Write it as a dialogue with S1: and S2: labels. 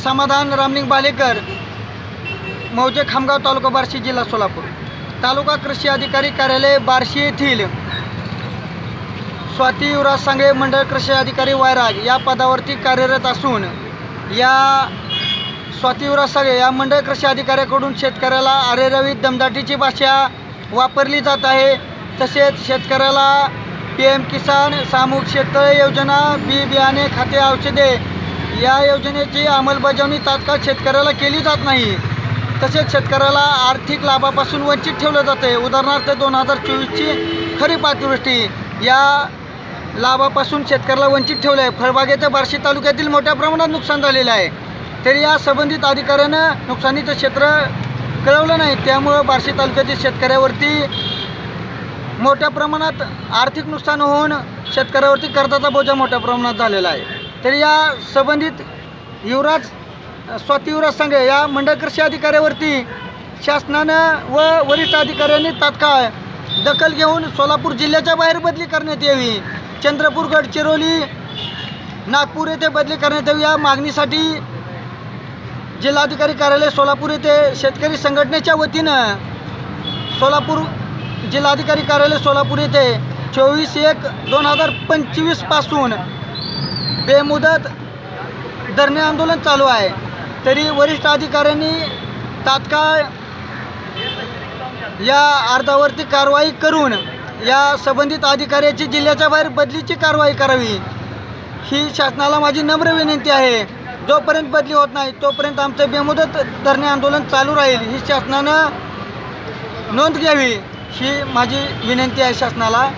S1: समाधान रामलिंग बालेकर मौजे खामगाव तालुका बार्शी जिल्हा सोलापूर. तालुका कृषी अधिकारी कार्यालय बार्शी येथील स्वाती युवराज सांगे मंडळ कृषी अधिकारी वायराग या पदावरती कार्यरत असून या स्वाती युवराज सांगे या मंडळ कृषी अधिकाऱ्याकडून शेतकऱ्याला अरेरवी दमदाटीची भाषा वापरली जात आहे. तसेच शेतकऱ्याला पी एम किसान सामूहिक शेततळे योजना बी बियाणे खाते औषधे या योजनेची अंमलबजावणी तात्काळ शेतकऱ्याला केली जात नाही. तसेच शेतकऱ्याला आर्थिक लाभापासून वंचित ठेवलं जाते. उदाहरणार्थ दोन हजार चोवीसची खरीप अतिवृष्टी या लाभापासून शेतकऱ्याला वंचित ठेवलं आहे फळबागेच्या बार्शी तालुक्यातील मोठ्या प्रमाणात नुकसान झालेलं आहे. तरी या संबंधित अधिकाऱ्यानं नुकसानीचं क्षेत्र कळवलं नाही. त्यामुळं बार्शी तालुक्यातील शेतकऱ्यावरती मोठ्या प्रमाणात आर्थिक नुकसान होऊन शेतकऱ्यावरती कर्जाचा बोजा मोठ्या प्रमाणात झालेला आहे. तर या संबंधित युवराज स्वाती युवराज या मंडळ कृषी अधिकाऱ्यावरती शासनानं व वरिष्ठ अधिकाऱ्यांनी तात्काळ दखल घेऊन सोलापूर जिल्ह्याच्या बाहेर बदली करण्यात यावी. चंद्रपूर गडचिरोली नागपूर येथे बदली करण्यात यावी. या मागणीसाठी जिल्हाधिकारी कार्यालय सोलापूर येथे शेतकरी संघटनेच्या वतीनं सोलापूर जिल्हाधिकारी कार्यालय सोलापूर येथे चोवीस एक दोन हजार पंचवीसपासून बेमुदत धरणे आंदोलन चालू आहे. तरी वरिष्ठ अधिकाऱ्यांनी तात्काळ या अर्जावरती कारवाई करून या संबंधित अधिकाऱ्याची जिल्ह्याच्या बाहेर बदलीची कारवाई करावी. ही शासनाला माझी नम्र विनंती आहे. जोपर्यंत बदली होत नाही तोपर्यंत आमचं बेमुदत धरणे आंदोलन चालू राहील ही शासनानं नोंद घ्यावी ही माझी विनंती आहे शासनाला.